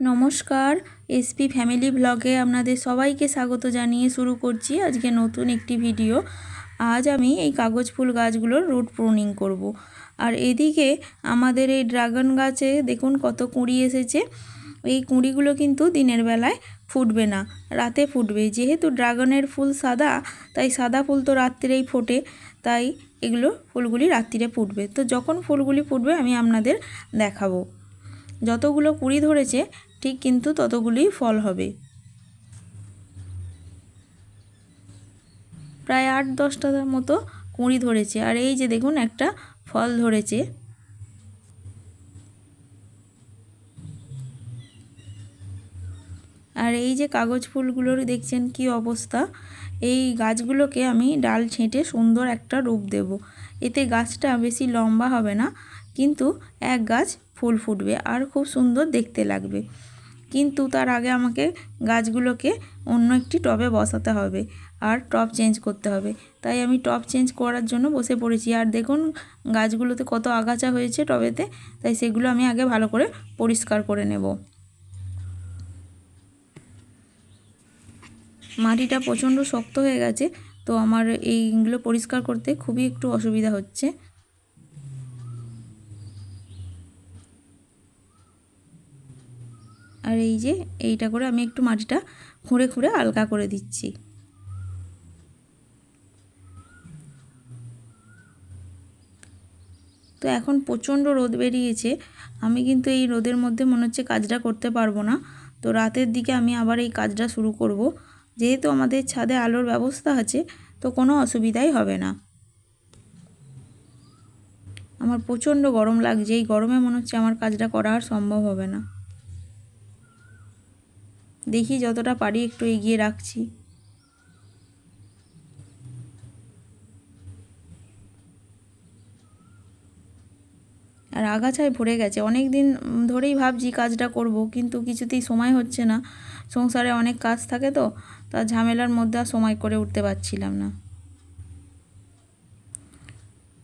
নমস্কার। SP family ব্লগে আপনাদের সবাইকে স্বাগত জানিয়ে শুরু করছি আজকে নতুন একটি ভিডিও। আজ আমি এই কাগজ ফুল গাছগুলোর রুট প্রুনিং করব। আর এদিকে আমাদের এই ড্রাগন গাছে দেখুন কত কুঁড়ি এসেছে। এই কুঁড়িগুলো কিন্তু দিনের বেলায় ফুটবে না, রাতে ফুটবে। যেহেতু ড্রাগনের ফুল সাদা, তাই সাদা ফুল তো রাত্রিরেই ফোটে, তাই এগুলো ফুলগুলি রাত্রিরে ফুটবে। তো যখন ফুলগুলি ফুটবে আমি আপনাদের দেখাবো। যতগুলো কুড়ি ধরেছে, ঠিক কিন্তু ততগুলি ফল হবে। প্রায় আট দশটার মতো কুঁড়ি ধরেছে। আর এই যে দেখুন, একটা ফল ধরেছে। আর এই যে কাগজ ফুলগুলোর দেখছেন কি অবস্থা? এই গাছগুলোকে আমি ডাল ছেঁটে সুন্দর একটা রূপ দেব। এতে গাছটা বেশি লম্বা হবে না। কিন্তু এক গাছ ফুল ফুটবে আর খুব সুন্দর দেখতে লাগবে। কিন্তু তার আগে আমাকে গাছগুলোকে অন্য একটি টবে বসাতে হবে আর টব চেঞ্জ করতে হবে। তাই আমি টব চেঞ্জ করার জন্য বসে পড়েছি। আর দেখুন, গাছগুলোতে কত আগাছা হয়েছে টবেতে, তাই সেগুলো আমি আগে ভালো করে পরিষ্কার করে নেব। মাটিটা প্রচণ্ড শক্ত হয়ে গেছে, তো আমার এইগুলো পরিষ্কার করতে খুবই একটু অসুবিধা হচ্ছে। আর এই যে এইটা করে আমি একটু মাটিটা খুঁড়ে খুঁড়ে আলগা করে দিচ্ছি। তো এখন প্রচণ্ড রোদ বেরিয়েছে। আমি কিন্তু এই রোদের মধ্যে মনে হচ্ছে কাজটা করতে পারব না। তো রাতের দিকে আমি আবার এই কাজটা শুরু করব। যেহেতু আমাদের ছাদে আলোর ব্যবস্থা আছে, তো কোনো অসুবিধাই হবে না। আমার প্রচণ্ড গরম লাগছে। এই গরমে মনে হচ্ছে আমার কাজটা করা আর সম্ভব হবে না। দেখি যতটা পারি একটু এগিয়ে রাখছি। আর আগাছায় ভরে গেছে। অনেক দিন ধরেই ভাবছি কাজটা করব, কিন্তু কিছুতেই সময় হচ্ছে না। সংসারে অনেক কাজ থাকে তো, তা ঝামেলার মধ্যে সময় করে উঠতে পারছিলাম না।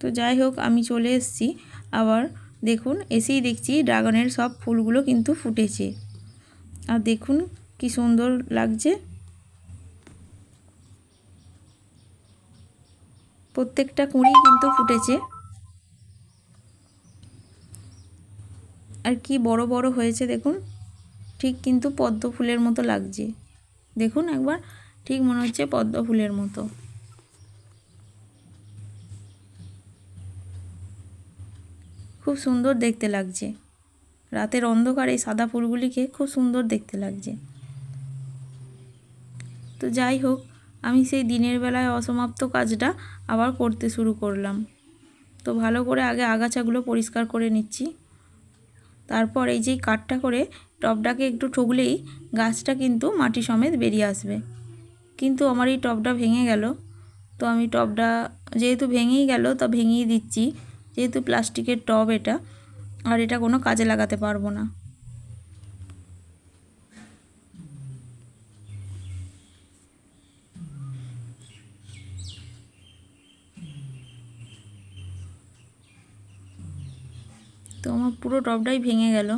তো যাই হোক, আমি চলে এসেছি। আবার দেখুন, এসেই দেখছি ড্রাগনের সব ফুলগুলো কিন্তু ফুটেছে। আর দেখুন কি সুন্দর লাগছে? প্রত্যেকটা কুঁড়ি কিন্তু ফুটেছে। আর কি বড় বড় হয়েছে দেখুন। ঠিক কিন্তু পদ্ম ফুলের মতো লাগছে। দেখুন একবার, ঠিক মনে হচ্ছে পদ্ম ফুলের মতো। খুব সুন্দর দেখতে লাগছে। রাতের অন্ধকার সাদা ফুলগুলিকে খুব সুন্দর দেখতে লাগছে। তো যাই হোক, আমি সেই দিনের বেলায় অসমাপ্ত কাজটা আবার করতে শুরু করলাম। তো ভালো করে আগে আগাছাগুলো পরিষ্কার করে নিচ্ছি। তারপর এই যে কাঠটা করে টবটাকে একটু ঠুকলেই গাছটা কিন্তু মাটি সমেত বেরিয়ে আসবে। কিন্তু আমার এই টবটা ভেঙে গেল। তো আমি টবটা যেহেতু ভেঙেই গেল, তা ভেঙেই দিচ্ছি। যেহেতু প্লাস্টিকের টব এটা, আর এটা কোনো কাজে লাগাতে পারব না। আমার পুরো টবটাই ভেঙে গেল।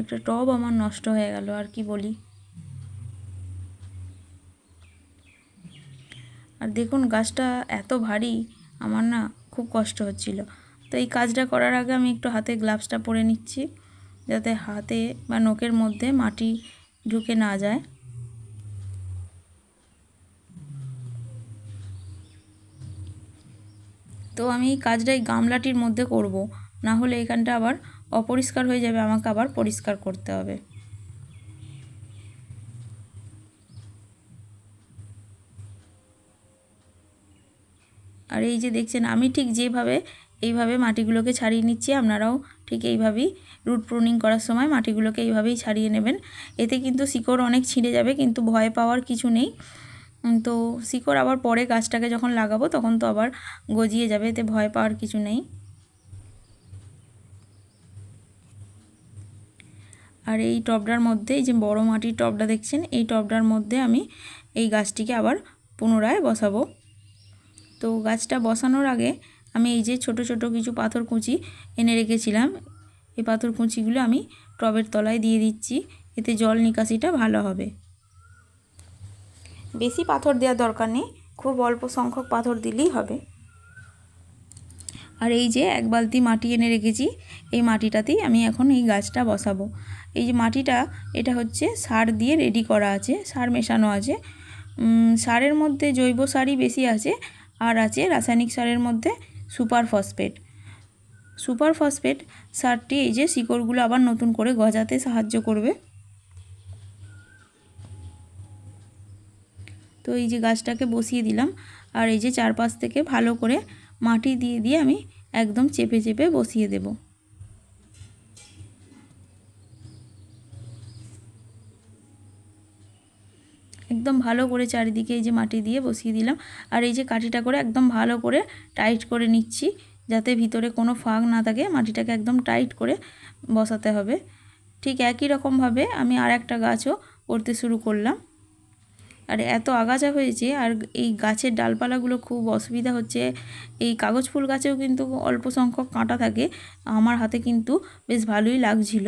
একটা টব আমার নষ্ট হয়ে গেল, আর কি বলি? আর দেখুন, গাছটা এত ভারী, আমার না খুব কষ্ট হচ্ছিল। তো এই কাজটা করার আগে আমি একটু হাতে গ্লাভসটা পরে নিচ্ছি, যাতে হাতে বা নোকের মধ্যে মাটি ঢুকে না যায়। তো আমি এই কাজটা এই গামলাটির মধ্যে করব। না হলে এখানটা আবার অপরিষ্কার হয়ে যাবে, আমাকে আবার পরিষ্কার করতে হবে। আর এই যে দেখছেন, আমি ঠিক যেভাবে, এইভাবে মাটিগুলোকে ছাড়িয়ে নিচ্ছি, আপনারাও ঠিক এইভাবেই রুট প্রুনিং করার সময় মাটিগুলোকে এইভাবেই ছাড়িয়ে নেবেন। এতে কিন্তু শিকড় অনেক ছিঁড়ে যাবে, কিন্তু ভয় পাওয়ার কিছু নেই। তো শিকড় আবার পরে গাছটাকে যখন লাগাবো তখন তো আবার গজিয়ে যাবে, এতে ভয় পাওয়ার কিছু নেই। আর এই টবটার মধ্যে, এই যে বড় মাটির টবটা দেখছেন, এই টবটার মধ্যে আমি এই গাছটিকে আবার পুনরায় বসাবো। তো গাছটা বসানোর আগে আমি এই যে ছোট ছোট কিছু পাথর কুচি এনে রেখেছিলাম। এই পাথর কুচিগুলো আমি টবের তলায় দিয়ে দিচ্ছি, এতে জল নিকাশিটা ভালো হবে। বেশি পাথর দেওয়ার দরকার নেই, খুব অল্প সংখ্যক পাথর দিলেই হবে। আর এই যে এক বালতি মাটি এনে রেখেছি, এই মাটিটাতেই আমি এখন এই গাছটা বসাবো। এই যে মাটিটা, এটা হচ্ছে সার দিয়ে রেডি করা আছে, সার মেশানো আছে। সারের মধ্যে জৈব সারই বেশি আছে, আর আছে রাসায়নিক সারের মধ্যে সুপার ফসফেট। সুপার ফসফেট সারটি এই যে শিকড়গুলো আবার নতুন করে গজাতে সাহায্য করবে। তো এই যে গাছটাকে বসিয়ে দিলাম আর এই যে চারপাশ থেকে ভালো করে মাটি দিয়ে দিয়ে আমি একদম চেপে চেপে বসিয়ে দেব। একদম ভালো করে চারিদিকে এই যে মাটি দিয়ে বসিয়ে দিলাম আর এই যে কাঠিটা করে একদম ভালো করে টাইট করে নিচ্ছি যাতে ভিতরে কোনো ফাঁক না থাকে। মাটিটাকে একদম টাইট করে বসাতে হবে। ঠিক একই রকমভাবে আমি আর একটা গাছও করতে শুরু করলাম। আর এত আগাছা হয়েছে, আর এই গাছের ডালপালাগুলো খুব অসুবিধা হচ্ছে। এই কাগজ ফুল গাছেও কিন্তু অল্প সংখ্যক কাঁটা থাকে। আমার হাতে কিন্তু বেশ ভালোই লাগছিল।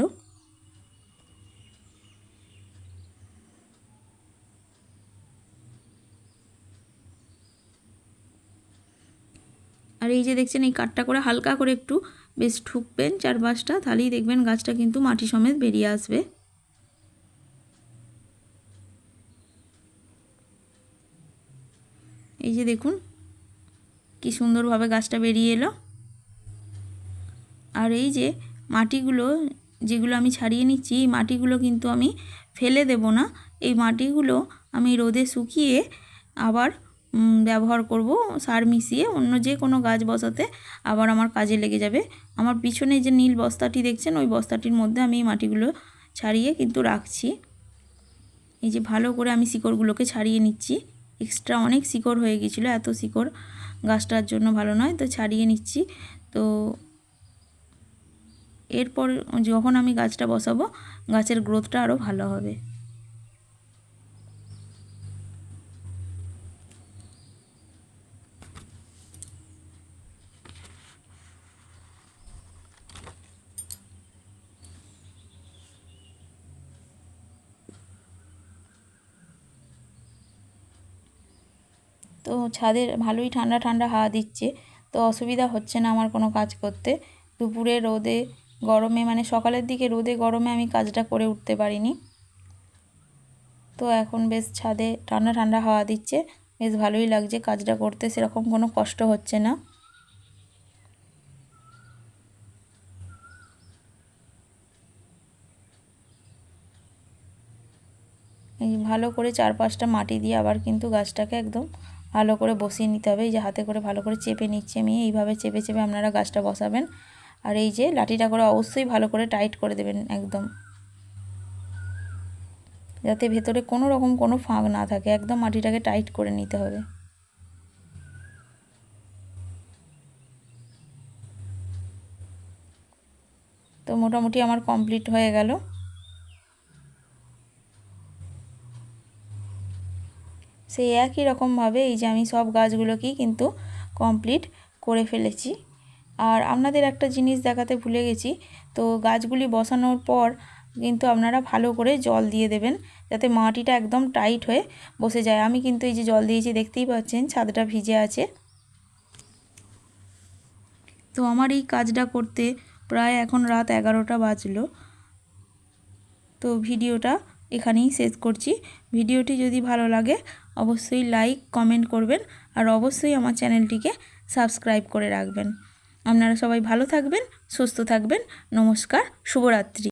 আর এই যে দেখছেন, এই কাঠটা করে হালকা করে একটু বেশ ঠুকবেন চারপাশটা, তাহলেই দেখবেন গাছটা কিন্তু মাটি সমেত বেরিয়ে আসবে এই যে দেখুন, কি সুন্দরভাবে গাছটা বেরিয়ে এলো। আর এই যে মাটিগুলো, যেগুলো আমি ছাড়িয়ে নিচ্ছি, এই মাটিগুলো কিন্তু আমি ফেলে দেব না। এই মাটিগুলো আমি রোদে শুকিয়ে আবার ব্যবহার করব সার মিশিয়ে। অন্য যে কোনো গাছ বসাতে আবার আমার কাজে লেগে যাবে। আমার পিছনে যে নীল বস্তাটি দেখছেন, ওই বস্তাটির মধ্যে আমি এই মাটিগুলো ছাড়িয়ে কিন্তু রাখছি। এই যে ভালো করে আমি শিকড়গুলোকে ছাড়িয়ে নিচ্ছি। এক্সট্রা অনেক শিকড় হয়ে গেছিল, এত শিকড় গাছটার জন্য ভালো নয়, তো ছাড়িয়ে নিচ্ছি। তো এরপর যখন আমি গাছটা বসাবো, গাছের গ্রোথটা আরও ভালো হবে। তো ছাদের ভালোই ঠান্ডা ঠান্ডা হাওয়া দিচ্ছে, তো অসুবিধা হচ্ছে না আমার কোনো কাজ করতে। দুপুরে রোদে, গরমে মানে সকালের দিকে রোদে, গরমে আমি কাজটা করে উঠতে পারিনি। তো এখন বেশ ছাদে ঠান্ডা ঠান্ডা হাওয়া দিচ্ছে, বেশ ভালোই লাগছে কাজটা করতে, সেরকম কোনো কষ্ট হচ্ছে না। ভালো করে চার পাঁচটা মাটি দিয়ে আবার কিন্তু গাছটাকে একদম ভালো করে বসিয়ে নিতে হবে। এই যে হাতে করে ভালো করে চেপে নিচ্ছে আমি। এইভাবে চেপে চেপে আপনারা গাছটা বসাবেন। আর এই যে লাঠিটা করে অবশ্যই ভালো করে টাইট করে দেবেন একদম। যাতে ভেতরে কোনো রকম কোনো ফাঁক না থাকে। একদম মাটিটাকে টাইট করে নিতে হবে। তো মোটামুটি আমার কমপ্লিট হয়ে গেল। সেই একই রকমভাবে এই যে আমি সব গাছগুলোকেই কিন্তু কমপ্লিট করে ফেলেছি। আর আপনাদের একটা জিনিস দেখাতে ভুলে গেছি, তো গাছগুলি বসানোর পর কিন্তু আপনারা ভালো করে জল দিয়ে দেবেন, যাতে মাটিটা একদম টাইট হয়ে বসে যায়। আমি কিন্তু এই যে জল দিয়েছি, দেখতেই পাচ্ছেন ছাদটা ভিজে আছে। তো আমার এই কাজটা করতে প্রায় এখন রাত এগারোটা বাজলো। তো ভিডিওটা এখানেই শেষ করছি। ভিডিওটি যদি ভালো লাগে অবশ্যই লাইক কমেন্ট করবেন আর অবশ্যই আমার চ্যানেলটিকে সাবস্ক্রাইব করে রাখবেন। আপনারা সবাই ভালো থাকবেন, সুস্থ থাকবেন। নমস্কার, শুভরাত্রি।